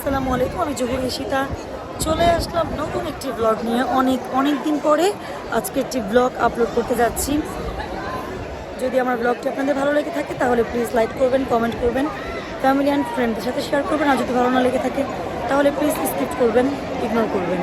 আসসালামু আলাইকুম, আমি জহুর ঈশিতা। চলে আসলাম নতুন একটি ব্লগ নিয়ে। অনেক অনেক দিন পরে আজকে একটি ব্লগ আপলোড করতে যাচ্ছি। যদি আমার ব্লগটি আপনাদের ভালো লেগে থাকে, তাহলে প্লিজ লাইক করবেন কমেন্ট করবেন ফ্যামিলি অ্যান্ড ফ্রেন্ডদের সাথে শেয়ার করবেন। আর যদি ভালো না লেগে থাকে, তাহলে প্লিজ স্কিপ করবেন ইগনোর করবেন।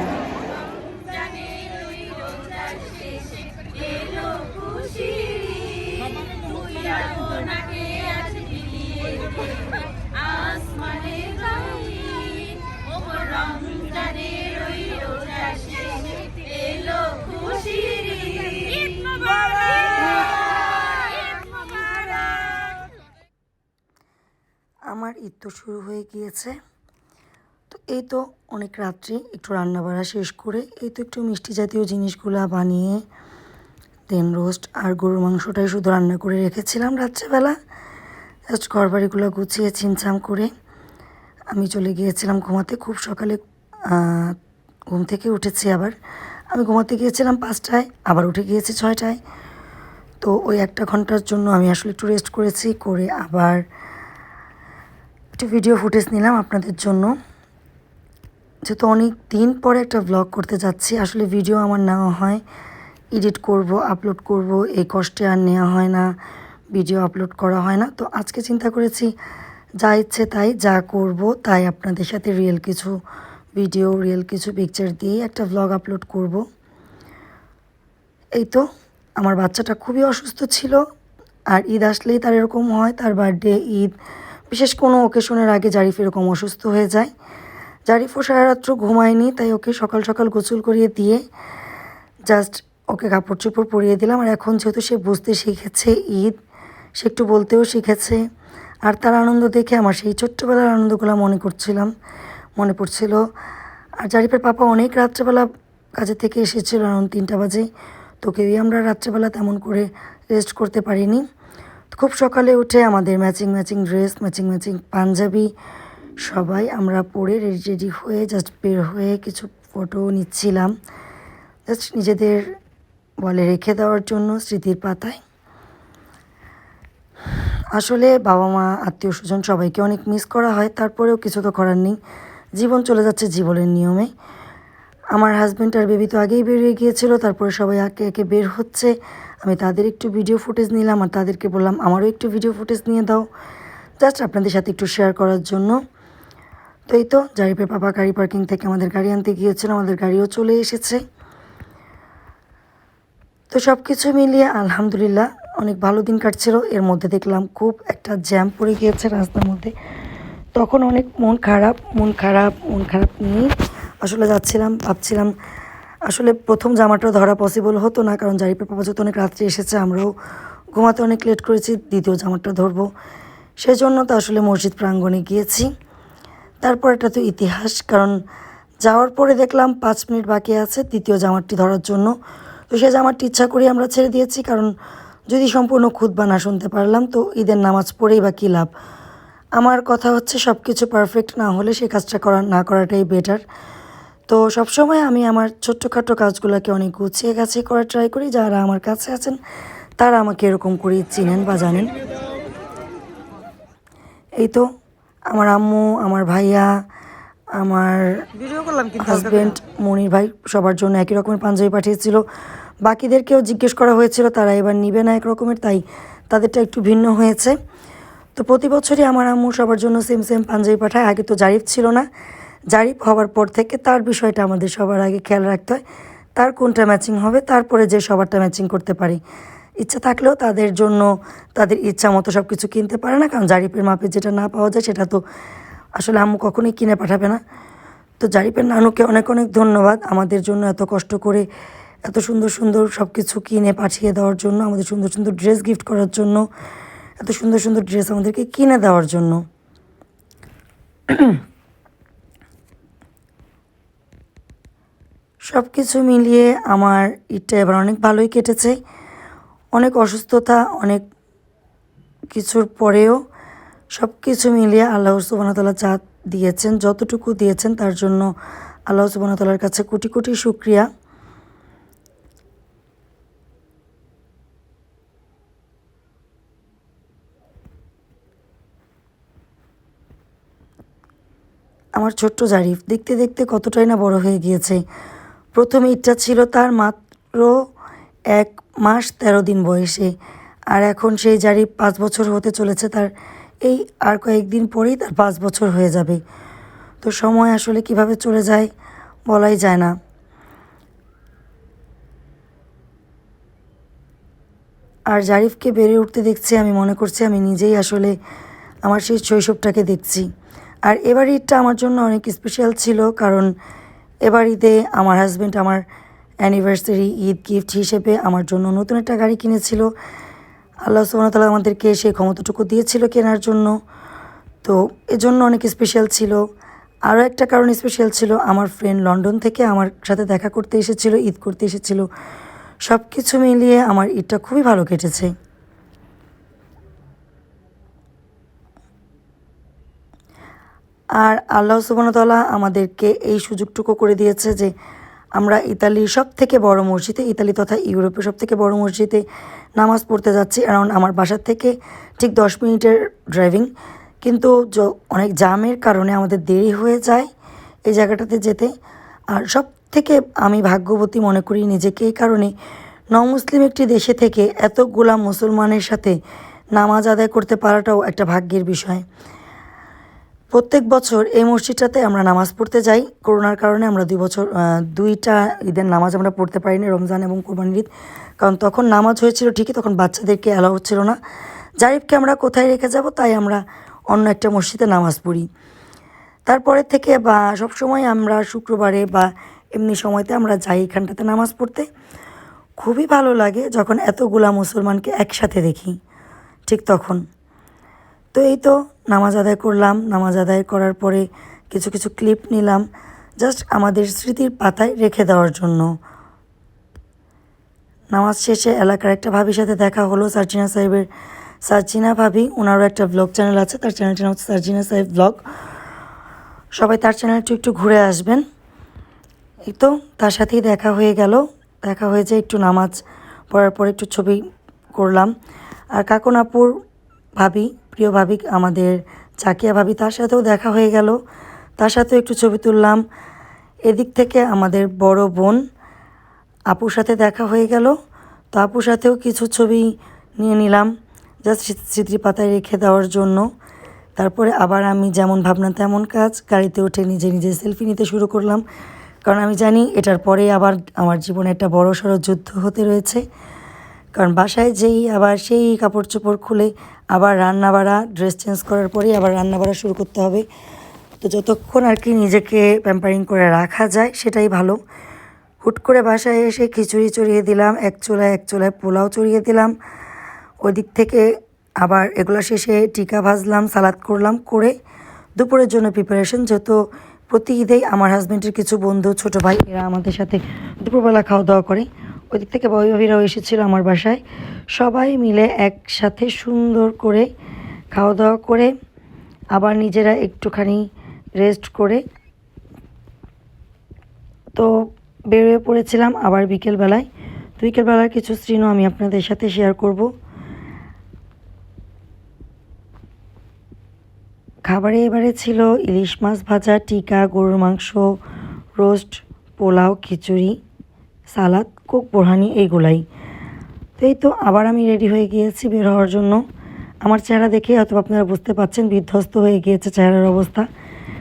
তো শুরু হয়ে গিয়েছে। তো এই তো অনেক রাত্রে, একটু রান্না বাড়া শেষ করে এই তো একটু মিষ্টি জাতীয় জিনিসগুলো বানিয়ে দেন রোস্ট আর গরুর মাংসটাই শুধু রান্না করে রেখেছিলাম রাত্রেবেলা। জাস্ট ঘরবাড়িগুলো গুছিয়ে ছিমছাম করে আমি চলে গিয়েছিলাম ঘুমাতে। খুব সকালে ঘুম থেকে উঠেছি আবার। আমি ঘুমাতে গিয়েছিলাম পাঁচটায়, আবার উঠে গিয়েছি ছয়টায়। তো ওই একটা ঘণ্টার জন্য আমি আসলে একটু রেস্ট করেছি, করে আবার একটু ভিডিও ফুটেজ নিলাম আপনাদের জন্য। যেহেতু অনেক দিন পরে একটা ব্লগ করতে যাচ্ছি, আসলে ভিডিও আমার নেওয়া হয় এডিট করব আপলোড করব, এই কষ্টে আর নেওয়া হয় না ভিডিও আপলোড করা হয় না। তো আজকে চিন্তা করেছি, যা ইচ্ছে তাই, যা করব তাই আপনাদের সাথে রিয়েল কিছু ভিডিও রিয়েল কিছু পিকচার দিয়ে একটা ব্লগ আপলোড করব। এই তো, আমার বাচ্চাটা খুবই অসুস্থ ছিল, আর ঈদ আসলেই তার এরকম হয়, তার বার্থডে ঈদ বিশেষ কোনো ওকেশনের আগে জারিফ এরকম অসুস্থ হয়ে যায়। জারিফও সারা রাত্র ঘুমায়নি, তাই ওকে সকাল সকাল গোসল করিয়ে দিয়ে জাস্ট ওকে কাপড় চোপড় পরিয়ে দিলাম। আর এখন যেহেতু সে বুঝতে শিখেছে ঈদ, সে একটু বলতেও শিখেছে। আর তার আনন্দ দেখে আমার সেই ছোট্টবেলার আনন্দগুলো মনে করছিলাম, মনে পড়ছিল। আর জারিফের পাপা অনেক রাত্রেবেলা কাজে থেকে এসেছিল আরাউন্ড তিনটা বাজে। তো কেউই আমরা রাত্রেবেলা তেমন করে রেস্ট করতে পারিনি। খুব সকালে উঠে আমাদের matching matching dress matching matching panjabi সবাই আমরা পরে রেডি রেডি হয়ে জাস্ট বের হয়ে কিছু ফটো নিচ্ছিলাম। জাস্ট নিজেদের বলে রেখে দেওয়ার জন্য স্মৃতির পাতায়। আসলে বাবা মা, আত্মীয় স্বজন সবাইকে অনেক মিস করা হয়, তারপরেও কিছু তো করার নেই। জীবন চলে যাচ্ছে জীবনের নিয়মে। আমার হাজব্যান্ড আর বেবি তো আগেই বেরিয়ে গিয়েছিল, তারপরে সবাই একে একে বের হচ্ছে। আমি তাদের একটু ভিডিও ফুটেজ নিলাম আর তাদেরকে বললাম, আমারও একটু ভিডিও ফুটেজ নিয়ে দাও। জাস্ট আপনাদের সাথে একটু শেয়ার করার জন্য। তো এই তো জারিপের পাপা গাড়ি পার্কিং থেকে আমাদের গাড়ি আনতে গিয়েছিল, আমাদের গাড়িও চলে এসেছে। তো সব কিছু মিলিয়ে আলহামদুলিল্লাহ, অনেক ভালো দিন কাটছিল। এর মধ্যে দেখলাম খুব একটা জ্যাম পড়ে গিয়েছে রাস্তার মধ্যে। তখন অনেক মন খারাপ মন খারাপ মন খারাপ নিয়ে আসলে যাচ্ছিলাম, ভাবছিলাম আসলে প্রথম জামাটা ধরা পসিবল হতো না, কারণ জারিপের পাপা যেহেতু অনেক রাত্রে এসেছে, আমরাও ঘুমাতে অনেক লেট করেছি, দ্বিতীয় জামাটা ধরবো। সেজন্য তো আসলে মসজিদ প্রাঙ্গণে গিয়েছি। তারপর এটা তো ইতিহাস, কারণ যাওয়ার পরে দেখলাম পাঁচ মিনিট বাকি আছে দ্বিতীয় জামারটি ধরার জন্য। তো সে জামারটি ইচ্ছা করে আমরা ছেড়ে দিয়েছি, কারণ যদি সম্পূর্ণ খুদবা না শুনতে পারলাম, তো ঈদের নামাজ পড়েই বা কী লাভ? আমার কথা হচ্ছে সব কিছু পারফেক্ট না হলে সে কাজটা করা, না করাটাই বেটার তো সবসময় আমি আমার ছোট্টখাটো কাজগুলোকে অনেক গুছিয়ে গাছিয়ে করার ট্রাই করি। যারা আমার কাছে আছেন তারা আমাকে এরকম করেই চিনেন বা জানেন। এই তো আমার আম্মু আমার ভাইয়া আমার হাজব্যান্ড মনির ভাই সবার জন্য একই রকমের পাঞ্জাবি পাঠিয়েছিল। বাকিদেরকেও জিজ্ঞেস করা হয়েছিল তারা এবার নিবে না এক রকমের তাই তাদেরটা একটু ভিন্ন হয়েছে। তো প্রতি বছরই আমার আম্মু সবার জন্য সেম সেম পাঞ্জাবি পাঠায়। আগে তো জারিফ ছিল না। জারিফ হওয়ার পর থেকে তার বিষয়টা আমাদের সবার আগে খেয়াল রাখতে হয়। তার কোনটা ম্যাচিং হবে, তারপরে যে সবারটা ম্যাচিং করতে পারি। ইচ্ছা থাকলেও তাদের জন্য তাদের ইচ্ছা মতো সব কিছু কিনতে পারে না, কারণ জারিফের মাপে যেটা না পাওয়া যায় সেটা তো আসলে আম্মু কখনোই কিনে পাঠাবে না। তো জারিফের নানুকে অনেক অনেক ধন্যবাদ আমাদের জন্য এত কষ্ট করে এত সুন্দর সুন্দর সব কিছু কিনে পাঠিয়ে দেওয়ার জন্য, আমাদের সুন্দর সুন্দর ড্রেস গিফট করার জন্য, এত সুন্দর সুন্দর ড্রেস আমাদেরকে কিনে দেওয়ার জন্য। সব কিছু মিলিয়ে আমার ঈদটা এবার অনেক ভালোই কেটেছে। অনেক অসুস্থতা, অনেক কিছুর পরেও সব কিছু মিলিয়ে আল্লাহ সুবাহতাল্লাহ যা দিয়েছেন, যতটুকু দিয়েছেন তার জন্য আল্লাহ সুবাহতাল্লার কাছে কোটি কোটি শুক্রিয়া। আমার ছোট্ট জারিফ দেখতে দেখতে কতটাই না বড় হয়ে গিয়েছে। প্রথম ঈদটা ছিল তার মাত্র এক মাস তেরো দিন বয়সে। আর এখন সেই জারিফ পাঁচ বছর হতে চলেছে তার। এই আর কয়েকদিন পরেই তার পাঁচ বছর হয়ে যাবে। তো সময় আসলে কীভাবে চলে যায় বলাই যায় না। আর জারিফকে বেড়ে উঠতে দেখছি, আমি মনে করছি আমি নিজেই আসলে আমার সেই শৈশবটাকে দেখছি। আর এবার ঈদটা আমার জন্য অনেক স্পেশাল ছিল কারণ এবার ঈদে আমার হাজব্যান্ড আমার অ্যানিভার্সারি ঈদ গিফট হিসেবে আমার জন্য নতুন একটা গাড়ি কিনেছিল। আল্লাহ সুবাহতাল্লাহ আমাদেরকে সেই ক্ষমতাটুকু দিয়েছিল কেনার জন্য। তো এজন্য অনেক স্পেশাল ছিল। আরও একটা কারণ স্পেশাল ছিল, আমার ফ্রেন্ড লন্ডন থেকে আমার সাথে দেখা করতে এসেছিল, ঈদ করতে এসেছিল। সব কিছু মিলিয়ে আমার ঈদটা খুবই ভালো কেটেছে। আর আল্লাহ সুবাহতাল্লাহ আমাদেরকে এই সুযোগটুকু করে দিয়েছে যে আমরা ইতালির সব থেকে বড় মসজিদে, ইতালি তথা ইউরোপের সব থেকে বড় মসজিদে নামাজ পড়তে যাচ্ছি। অ্যারাউন্ড আমার বাসার থেকে ঠিক দশ মিনিটের ড্রাইভিং কিন্তু অনেক জামের কারণে আমাদের দেরি হয়ে যায় এই জায়গাটাতে যেতে। আর সব থেকে আমি ভাগ্যবতী মনে করি নিজেকে এই কারণে নমুসলিম একটি দেশে থেকে এতগুলা মুসলমানের সাথে নামাজ আদায় করতে পারাটাও একটা ভাগ্যের বিষয়। প্রত্যেক বছর এই মসজিদটাতে আমরা নামাজ পড়তে যাই। করোনার কারণে আমরা দুই বছর দুইটা ঈদের নামাজ আমরা পড়তে পারিনি, রমজান এবং কোরবানির ঈদ। কারণ তখন নামাজ হয়েছিল ঠিকই, তখন বাচ্চাদেরকে অ্যালাউ হচ্ছিল না। জারিফকে আমরা কোথায় রেখে যাব, তাই আমরা অন্য একটা মসজিদে নামাজ পড়ি। তারপরে থেকে বা সব সময় আমরা শুক্রবারে বা এমনি সময়তে আমরা যাই এখানটাতে নামাজ পড়তে। খুবই ভালো লাগে যখন এতগুলা মুসলমানকে একসাথে দেখি, ঠিক তখন। তো এই তো নামাজ আদায় করলাম। নামাজ আদায় করার পরে কিছু কিছু ক্লিপ নিলাম। জাস্ট আমাদের স্মৃতির পাতায় রেখে দেওয়ার জন্য। নামাজ শেষে এলাকার একটা ভাবির সাথে দেখা হলো, সার্জিনা সাহেবের। সার্জিনা ভাবি ওনারও একটা ব্লগ চ্যানেল আছে। তার চ্যানেলটার নাম হচ্ছে সার্জিনা সাহেব ব্লগ সবাই তার চ্যানেলটা একটু ঘুরে আসবেন। এই তো তার সাথেই দেখা হয়ে গেল। দেখা হয়ে যে একটু নামাজ পড়ার পর একটু ছবি করলাম। আর কাকনাপুর ভাবি প্রিয় ভাবি, আমাদের চাকিয়া ভাবি তার সাথেও দেখা হয়ে গেল। তার সাথেও একটু ছবি তুললাম। এদিক থেকে আমাদের বড় বোন আপুর সাথে দেখা হয়ে গেল। তো আপুর সাথেও কিছু ছবি নিয়ে নিলাম জাস্ট স্মৃতি পাতায় রেখে দেওয়ার জন্য। তারপরে আবার আমি যেমন ভাবনা তেমন কাজ গাড়িতে উঠে নিজে নিজে সেলফি নিতে শুরু করলাম। কারণ আমি জানি এটার পরে আবার আমার জীবনে একটা বড় সড়ো যুদ্ধ হতে রয়েছে। কারণ বাসায় যেই আবার সেই কাপড় চোপড় খুলে আবার রান্না বাড়া ড্রেস চেঞ্জ করার পরেই আবার রান্না বাড়া শুরু করতে হবে। তো যতক্ষণ আর কি নিজেকে প্যাম্পারিং করে রাখা যায় সেটাই ভালো। হুট করে বাসায় এসে খিচুড়ি চড়িয়ে দিলাম, এক চুলায় এক চুলায় পোলাও চড়িয়ে দিলাম। ওই দিক থেকে আবার এগুলো শেষে টিকা ভাজলাম, সালাদ করলাম, করে দুপুরের জন্য প্রিপারেশন যেহেতু প্রতি ঈদেই আমার হাজব্যান্ডের কিছু বন্ধু, ছোট ভাই, এরা আমাদের সাথে দুপুরবেলা খাওয়া দাওয়া করে। ওই দিক থেকে বাবু ভাবিরাও এসেছিল আমার বাসায়। সবাই মিলে একসাথে সুন্দর করে খাওয়া দাওয়া করে আবার নিজেরা একটুখানি রেস্ট করে তো বেরিয়ে পড়েছিলাম আবার বিকেলবেলায়। তো বিকেলবেলার কিছু স্মৃণ আমি আপনাদের সাথে শেয়ার করব। খাবারে এবারে ছিল ইলিশ মাছ ভাজা, টিকা, গরুর মাংস, roast, pulao, khichdi, salad. Coke borhani, এইগুলাই। তো এই তো আবার আমি রেডি হয়ে গিয়েছি বের হওয়ার জন্য। আমার চেহারা দেখে হয়তো আপনারা বুঝতে পারছেন বিধ্বস্ত হয়ে গিয়েছে চেহারার অবস্থা।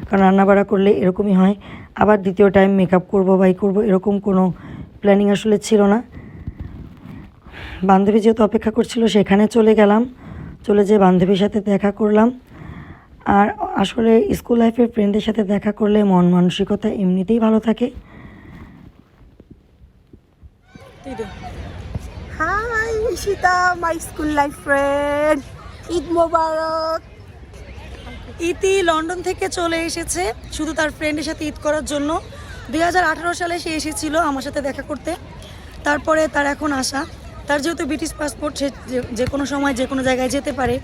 কারণ রান্নাবাড়া করলে এরকমই হয়। আবার দ্বিতীয় টাইম মেকআপ করব বাই করব, এরকম কোনো প্ল্যানিং আসলে ছিল না। বান্ধবী যেহেতু অপেক্ষা করছিল, সেখানে চলে গেলাম। চলে যেয়ে বান্ধবীর সাথে দেখা করলাম। আর আসলে স্কুল লাইফের ফ্রেন্ডদের সাথে দেখা করলে মন মানসিকতা এমনিতেই ভালো থাকে। Hi, Ishita, my school life friend. Eid Mubarak. Iti London থেকে চলে এসেছে শুধু তার ফ্রেন্ডের সাথে ঈদ করার জন্য। দু হাজার আঠেরো সালে সে এসেছিল আমার সাথে দেখা করতে। তারপরে তার এখন আসা তার যেহেতু ব্রিটিশ পাসপোর্ট সে যে- কোনো সময় যে কোনো জায়গায় যেতে পারে।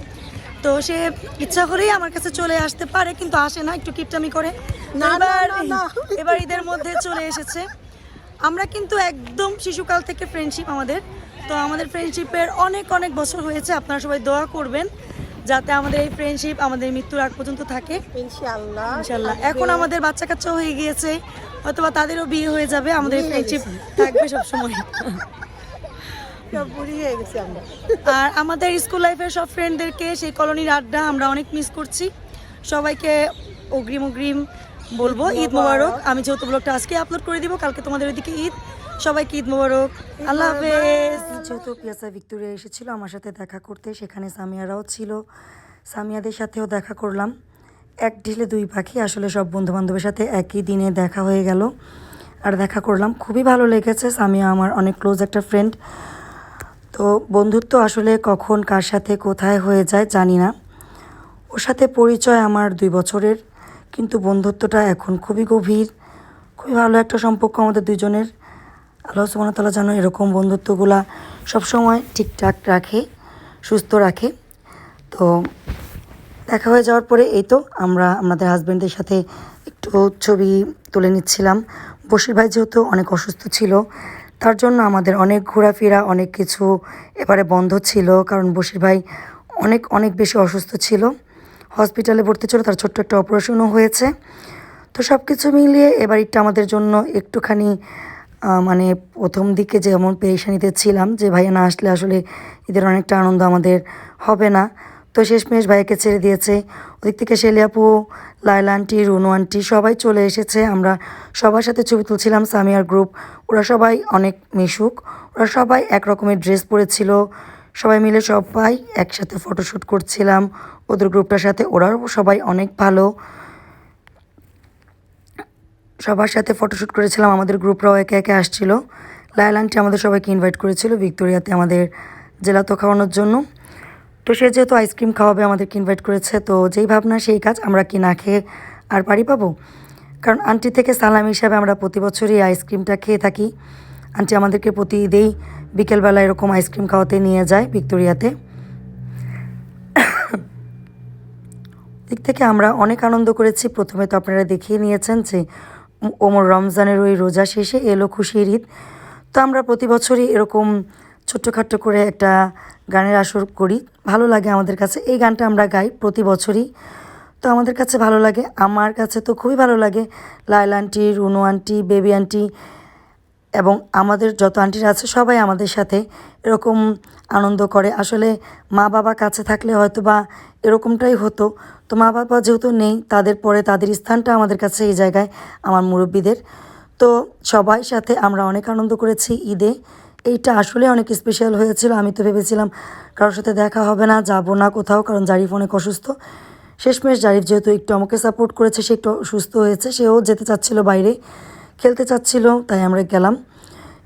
তো সে ইচ্ছা করেই আমার কাছে চলে আসতে পারে কিন্তু আসে না একটু কিপটামি করে। এবার ঈদের মধ্যে চলে এসেছে। আমরা কিন্তু একদম শিশুকাল থেকে ফ্রেন্ডশিপ আমাদের। তো আমাদের ফ্রেন্ডশিপের অনেক অনেক বছর হয়েছে আপনারা সবাই দোয়া করবেন যাতে আমাদের এই ফ্রেন্ডশিপ আমাদের মৃত্যুর আগ পর্যন্ত থাকে। ইনশাআল্লাহ। ইনশাল্লাহ এখন আমাদের বাচ্চা কাচ্চা হয়ে গিয়েছে অথবা তাদেরও বিয়ে হয়ে যাবে আমাদের ফ্রেন্ডশিপ থাকবে সবসময়। হয়ে গেছি আর আমাদের স্কুল লাইফের সব ফ্রেন্ডদেরকে সেই কলোনির আড্ডা আমরা অনেক মিস করছি। সবাইকে অগ্রিম অগ্রিম বলব ঈদ মোবারক। আমি যেহেতু ব্লগটা আজকে আপলোড করে দিব কালকে তোমাদের ওইদিকে ঈদ। সবাইকে ঈদ মোবারক। আল্লাহ হাফেজ। যেহেতু পিয়াসা ভিক্টোরিয়া এসেছিল আমার সাথে দেখা করতে সেখানে সামিয়ারাও ছিল। সামিয়াদের সাথেও দেখা করলাম। এক ঢিলে দুই পাখি আসলে সব বন্ধু বান্ধবের সাথে একই দিনে দেখা হয়ে গেল। আর দেখা করলাম। খুবই ভালো লেগেছে। সামিয়া আমার অনেক ক্লোজ একটা ফ্রেন্ড তো বন্ধুত্ব আসলে কখন কার সাথে কোথায় হয়ে যায় জানি না। ওর সাথে পরিচয় আমার দুই বছরের। কিন্তু বন্ধুত্বটা এখন খুবই গভীর। খুবই ভালো একটা সম্পর্ক আমাদের দুজনের আল্লাহ সুবাহতাল্লাহ যেন এরকম বন্ধুত্বগুলা সবসময় ঠিকঠাক রাখে, সুস্থ রাখে। তো দেখা হয়ে যাওয়ার পরে এই তো আমরা আমাদের হাজব্যান্ডের সাথে একটু ছবি তুলে নিচ্ছিলাম। বশির ভাই যেহেতু অনেক অসুস্থ ছিল, তার জন্য আমাদের অনেক ঘোরাফেরা, অনেক কিছু এবারে বন্ধ ছিল। কারণ বশির ভাই অনেক অনেক বেশি অসুস্থ ছিল। হসপিটালে ভর্তি ছিল, তার ছোট্ট একটা অপারেশনও হয়েছে। তো সব কিছু মিলিয়ে এবার ঈদটা আমাদের জন্য একটুখানি মানে প্রথম দিকে যেমন পেরেশানিতে ছিলাম, যে ভাইয়া না আসলে আসলে এদের অনেকটা আনন্দ আমাদের হবে না। তো শেষমেশ ভাইয়াকে ছেড়ে দিয়েছে। ওদিক থেকে শেলি আপু লাইলা আন্টি, রুনু আন্টি সবাই চলে এসেছে। আমরা সবার সাথে ছবি তুলছিলাম সামিয়ার গ্রুপ। ওরা সবাই অনেক মিশুক। ওরা সবাই এক রকমের ড্রেস পরেছিল। সবাই মিলে সবাই একসাথে ফটোশ্যুট করছিলাম। ওদের গ্রুপটার সাথে ওরাও সবাই অনেক ভালো। সবার সাথে ফটোশ্যুট করেছিলাম, আমাদের গ্রুপরাও একে একে আসছিল। লায়লা আন্টি আমাদের সবাইকে ইনভাইট করেছিল, ভিক্টোরিয়াতে আমাদের জেলা তো খাওয়ানোর জন্য। তো সে যেহেতু আইসক্রিম খাওয়াবে, আমাদেরকে ইনভাইট করেছে, তো যেই ভাবনা, সেই কাজ আমরা কি না খেয়ে আর পারি পাবো? কারণ আন্টি থেকে সালাম হিসাবে আমরা প্রতি বছরই আইসক্রিমটা খেয়ে থাকি। আন্টি আমাদেরকে প্রতি ঈদেই বিকেলবেলা এরকম আইসক্রিম খাওয়াতে নিয়ে যায় ভিক্টোরিয়াতে। দিক থেকে আমরা অনেক আনন্দ করেছি। প্রথমে তো আপনারা দেখিয়ে নিয়েছেন যে ওমর রমজানের ওই রোজা শেষে এলো খুশির ঈদ। তো আমরা প্রতি বছরই এরকম ছোট্টখাট্ট করে একটা গানের আসর করি। ভালো লাগে আমাদের কাছে। এই গানটা আমরা গাই প্রতি বছরই। তো আমাদের কাছে ভালো লাগে। আমার কাছে তো খুবই ভালো লাগে। Laila aunty, Runu aunty, Baby aunty এবং আমাদের যত আন্টিরা আছে সবাই আমাদের সাথে এরকম আনন্দ করে। আসলে মা বাবা কাছে থাকলে হয়তো বা এরকমটাই হতো। তো মা বাবা যেহেতু নেই, তাদের পরে তাদের স্থানটা আমাদের কাছে এই জায়গায় আমার মুরব্বীদের। তো সবাই সাথে আমরা অনেক আনন্দ করেছি ঈদে। এইটা আসলে অনেক স্পেশাল হয়েছিল। আমি তো ভেবেছিলাম কারোর সাথে দেখা হবে না, যাব না কোথাও, কারণ জারিফ অনেক অসুস্থ। শেষমেশ জারিফ যেহেতু একটু আমাকে সাপোর্ট করেছে, সে একটু সুস্থ হয়েছে, সেও যেতে চাচ্ছিল বাইরে। খেলতে চাচ্ছিল, তাই আমরা গেলাম।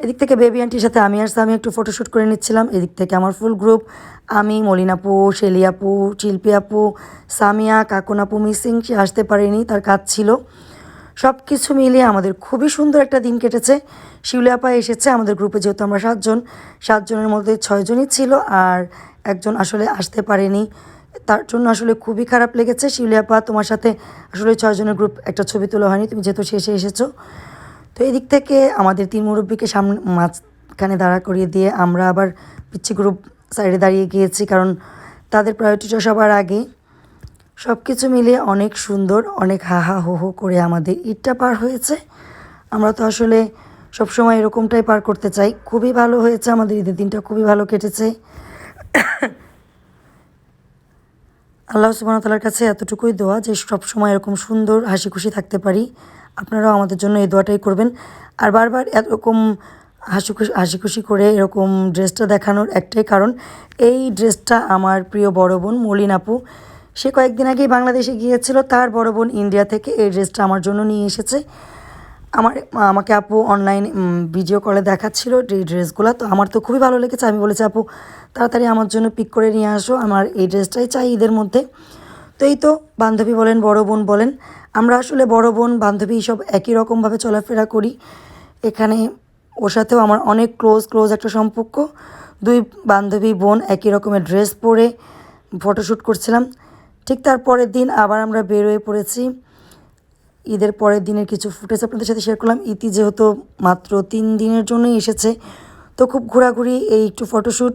এদিক থেকে বেবি আন্টির সাথে আমি আর সামি একটু ফটোশ্যুট করে নিচ্ছিলাম। এদিক থেকে আমার ফুল গ্রুপ আমি মলিনাপু শেলি আপু সামিয়া কাকুন আপু মিসিং সে আসতে পারেনি, তার কাজ ছিল। সব কিছু মিলিয়ে আমাদের খুবই সুন্দর একটা দিন কেটেছে। শিউলি আপা এসেছে আমাদের গ্রুপে যেহেতু আমরা সাতজন। সাতজনের মধ্যে ছয়জনই ছিল আর একজন আসলে আসতে পারেনি। তার জন্য আসলে খুবই খারাপ লেগেছে। শিউলি আপা, তোমার সাথে আসলে ছয়জনের গ্রুপ একটা ছবি তোলা হয়নি। তুমি যেহেতু শেষে এসেছ। তো এদিক থেকে আমাদের তিন মুরব্বীকে সামনে মাঝখানে দাঁড়া করিয়ে দিয়ে আমরা আবার পিচ্ছি গ্রুপ সাইডে দাঁড়িয়ে গিয়েছি, কারণ তাদের প্রায়োরিটিটা সবার আগে। সব কিছু মিলিয়ে অনেক সুন্দর, অনেক হা হা হো হো করে আমাদের ঈদটা পার হয়েছে। আমরা তো আসলে সবসময় এরকমটাই পার করতে চাই। খুবই ভালো হয়েছে আমাদের ঈদের দিনটা, খুবই ভালো কেটেছে। আল্লাহ সুবাহতালার কাছে এতটুকুই দোয়া যে সবসময় এরকম সুন্দর হাসি খুশি থাকতে পারি। আপনারাও আমাদের জন্য এই দোয়াটাই করবেন। আর বারবার এরকম হাসি খুশি হাসি খুশি করে এরকম ড্রেসটা দেখানোর একটাই কারণ, এই ড্রেসটা আমার প্রিয় বড় বোন মলিন আপু। সে কয়েকদিন আগেই বাংলাদেশে গিয়েছিল, তার বড় বোন ইন্ডিয়া থেকে এই ড্রেসটা আমার জন্য নিয়ে এসেছে। আমার আমাকে আপু অনলাইন ভিডিও কলে দেখাচ্ছিল এই ড্রেসগুলো, তো আমার তো খুবই ভালো লেগেছে। আমি বলেছি, আপু, তাড়াতাড়ি আমার জন্য পিক করে নিয়ে আসো, আমার এই ড্রেসটাই চাই ঈদের মধ্যে। তো এই তো বান্ধবী বলেন, বড় বোন বলেন আমরা আসলে বড় বোন, বান্ধবী সব একই রকমভাবে চলাফেরা করি। এখানে ওর সাথেও আমার অনেক ক্লোজ ক্লোজ একটা সম্পর্ক। দুই বান্ধবী বোন একই রকমের ড্রেস পরে ফটোশ্যুট করছিলাম। ঠিক তার পরের দিন আবার আমরা বের হয়ে পড়েছি। ঈদের পরের দিনের কিছু ফুটেজ আপনাদের সাথে শেয়ার করলাম। ইতি যেহেতু মাত্র তিন দিনের জন্যই এসেছে, তো খুব ঘোরাঘুরি এই একটু ফটোশ্যুট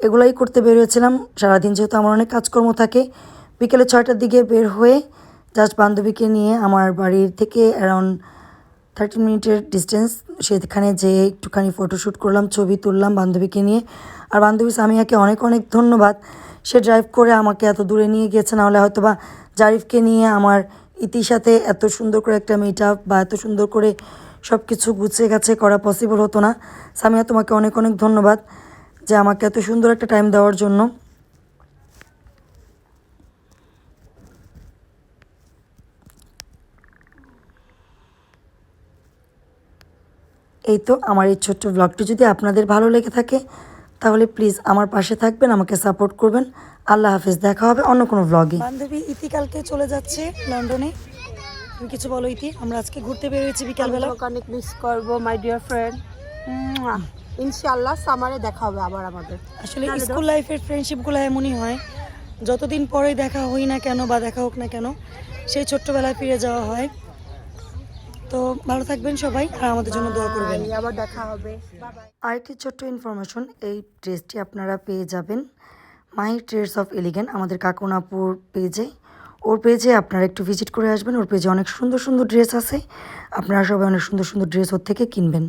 এগুলাই করতে বেরিয়েছিলাম সারাদিন যেহেতু আমার অনেক কাজকর্ম থাকে, বিকেলে ছয়টার দিকে বের হয়ে জাস্ট বান্ধবীকে নিয়ে আমার বাড়ির থেকে অ্যারাউন্ড থার্টি মিনিটের ডিস্টেন্স সেখানে যেয়ে একটুখানি ফটোশ্যুট করলাম, ছবি তুললাম বান্ধবীকে নিয়ে। আর বান্ধবী সামিয়াকে অনেক অনেক ধন্যবাদ। সে ড্রাইভ করে আমাকে এত দূরে নিয়ে গিয়েছে নাহলে হয়তো বা জারিফকে নিয়ে আমার ইতির সাথে এত সুন্দর করে একটা মিট আপ বা এত সুন্দর করে সব কিছু গুছিয়ে গেছে করা পসিবল হতো না। সামিয়া তোমাকে অনেক অনেক ধন্যবাদ যে আমাকে এত সুন্দর একটা টাইম দেওয়ার জন্য। এই তো আমার এই ছোট্ট ব্লগটি যদি আপনাদের ভালো লেগে থাকে তাহলে প্লিজ আমার পাশে থাকবেন আমাকে সাপোর্ট করবেন। আল্লাহ হাফিজ দেখা হবে অন্য কোনো ব্লগে বান্ধবী ইতিকালকে চলে যাচ্ছে লন্ডনে। তুমি কিছু বলো ইতি আমরা আজকে ঘুরতে বেরিয়েছি বিকালবেলা। অনেক মিস করব মাই ডিয়ার ফ্রেন্ড ইনশাআল্লাহ সামারে দেখা হবে আবার আমাদের। আসলে স্কুল লাইফের ফ্রেন্ডশিপগুলো এমনই হয় যতদিন পরে দেখা হই না কেন বা দেখা হোক না কেন সেই ছোট্টবেলায় ফিরে যাওয়া হয়। তো ভালো থাকবেন সবাই আর আমাদের জন্য দোয়া করবেন। আবার দেখা হবে। আরেকটি ছোট্ট ইনফরমেশন এই ড্রেসটি আপনারা পেয়ে যাবেন। মাই ট্রেডস অফ এলিগেন আমাদের কাকুনাপুর পেজে ওর পেজে আপনারা একটু ভিজিট করে আসবেন। ওর পেজে অনেক সুন্দর সুন্দর ড্রেস আছে। আপনারা সবাই অনেক সুন্দর সুন্দর ড্রেস ওর থেকে কিনবেন।